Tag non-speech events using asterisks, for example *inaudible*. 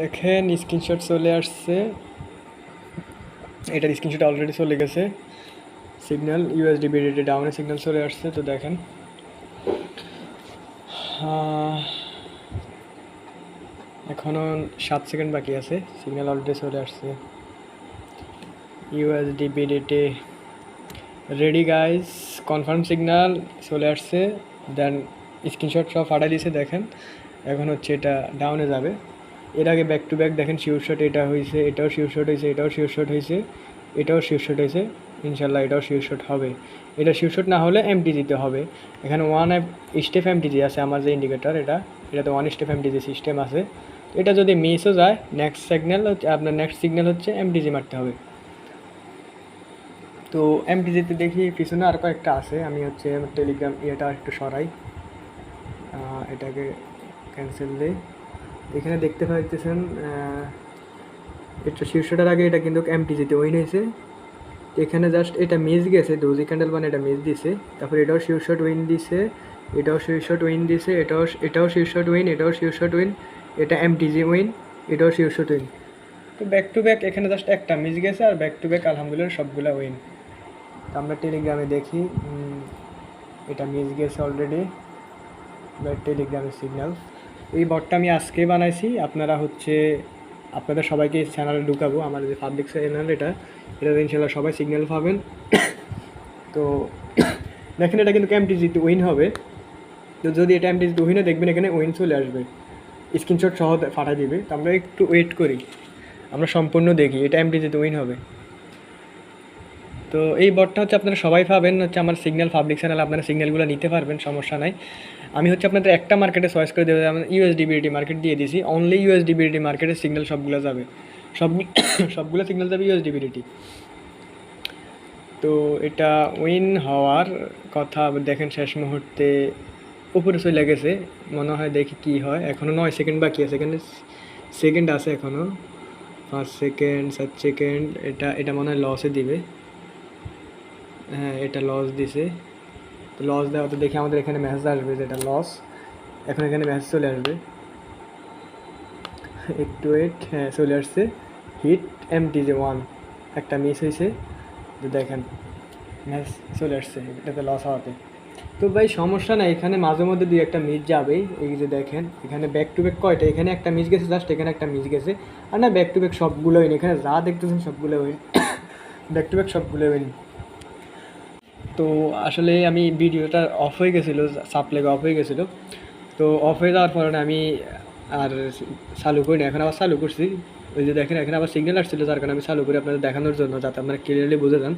দেখেন স্ক্রিনশট চলে আসছে। এটার স্ক্রিনশট অলরেডি চলে গেছে। সিগন্যাল ইউএসডি বিডিটি ডাউনে সিগন্যাল চলে আসছে, তো দেখেন। এখনও সাত সেকেন্ড বাকি আছে সিগন্যাল অলরেডি চলে আসছে। USD BDT ready guys confirm signal চলে আসছে। দেন স্ক্রিনশট সব ফাটাই দিয়েছে, দেখেন। এখন হচ্ছে এটা ডাউনে যাবে। এর আগে ব্যাক টু ব্যাক দেখেন শিওর শট এটা হয়েছে এটাও শিওর শট হয়েছে এটাও শিওর শট হয়েছে এটাও শিওর শট হয়েছে ইনশাল্লাহ এটাও শিওর শট হবে। এটা শিওর শট না হলে এমটি দিতে হবে। এখানে ওয়ান স্টেপ এমটিজি আছে আমার যে ইন্ডিকেটর এটা, এটাতে ওয়ান স্টেপ এমটিজি সিস্টেম আছে। এটা যদি মিসও যায় নেক্সট সিগন্যাল হচ্ছে, আপনার নেক্সট সিগন্যাল হচ্ছে এমটিজি মারতে হবে। তো এমটিজিতে দেখি পিছনে আর কয়েকটা আছে, আমি হচ্ছে আমার টেলিগ্রাম ইয়েটা একটু সরাই। এটাকে ক্যান্সেল দিই। এখানে দেখতে পাইতেছেন এটা শীর্ষটার আগে এটা কিন্তু এমটিজিতে উইন হয়েছে এখানে জাস্ট এটা মিস গেছে ডোজি ক্যান্ডেল মানে এটা মিস দিছে। তারপর এটাও শীর্ষট উইন দিছে, এটাও শীর্ষট উইন দিছে, এটাও এটাও শীর্ষট উইন এটাও শীর্ষট উইন এটা এমটিজি উইন এটাও শীর্ষট উইন তো ব্যাক টু ব্যাক এখানে জাস্ট একটা মিস গেছে আর ব্যাক টু ব্যাক আলহামদুলিল্লাহ সবগুলো উইন তো আমরা টেলিগ্রামে দেখি এটা মিস গেছে অলরেডি টেলিগ্রামের সিগন্যাল এই বটটা আমি আজকে বানাইছি। আপনারা হচ্ছে, আপনাদের সবাইকে চ্যানেলে ঢুকাবো, আমার যে পাবলিক চ্যানেল এটা এটাতে ইনশাল্লাহ সবাই সিগন্যাল পাবেন। তো দেখেন এটা কিন্তু এমটিজিতে উইন হবে। তো যদি এটা এমটিজিতে উইনে দেখবেন, এখানে উইন চলে আসবে। স্ক্রিনশট সহ ফাটা দিবে। তো আমরা একটু ওয়েট করি। আমরা সম্পূর্ণ দেখি, এটা এমটিজিতে উইন হবে। তো এই বটটা হচ্ছে আপনারা সবাই পাবেন, হচ্ছে আমার সিগন্যাল পাবলিক চ্যানেল আপনারা সিগন্যালগুলো নিতে পারবেন, সমস্যা নাই। আমি হচ্ছে আপনাদের একটা মার্কেটে চয়েস করে দেবো আমি ইউএসডিবিলিটি মার্কেট দিয়ে দিয়েছি অনলি ইউএসডিবিলিটি মার্কেটের সিগন্যাল সবগুলো যাবে। সব *coughs* সবগুলো সিগন্যাল যাবে ইউএসডিবিলিটি তো এটা উইন হওয়ার কথা দেখেন শেষ মুহূর্তে উপরে চলে গেছে, মনে হয় দেখি কি হয়। এখনও নয় সেকেন্ড বাকি আছে এখানে সেকেন্ড আছে এখনও পাঁচ সেকেন্ড সাত সেকেন্ড এটা এটা মনে হয় লসে দিবে। হ্যাঁ এটা লস দিছে। তো লস দেওয়া তো দেখি আমাদের এখানে মেসেজ আসবে যে এটা লস এখন এখানে মেসেজ চলে আসবে। একটু ওয়েট হ্যাঁ চলে আসছে। হিট এমটি যে ওয়ান একটা মিস হয়েছে তো দেখেন ম্যাচ চলে আসছে, এটাতে লস হওয়াতে। তো ভাই, সমস্যা না এখানে মাঝে মধ্যে দুই একটা মিস যাবেই। এই যে দেখেন, এখানে ব্যাক টু ব্যাক কয়টা? এখানে একটা মিস গেছে জাস্ট এখানে একটা মিস গেছে। আর না ব্যাক টু ব্যাক সবগুলো উইন এখানে যা দেখতেছেন সবগুলো উইন ব্যাক টু ব্যাক সবগুলো উইন তো আসলে আমি ভিডিওটা অফ হয়ে গেছিল সাপ্লাই অফ হয়ে গেছিল। তো অফ হয়ে যাওয়ার পরে আমি আর চালু করি না এখন আবার চালু করছি। ওই যে দেখেন, এখন আবার সিগন্যাল আসছিল, যার কারণে আমি চালু করি আপনাদের দেখানোর জন্য, যাতে আপনারা ক্লিয়ারলি বুঝে যান।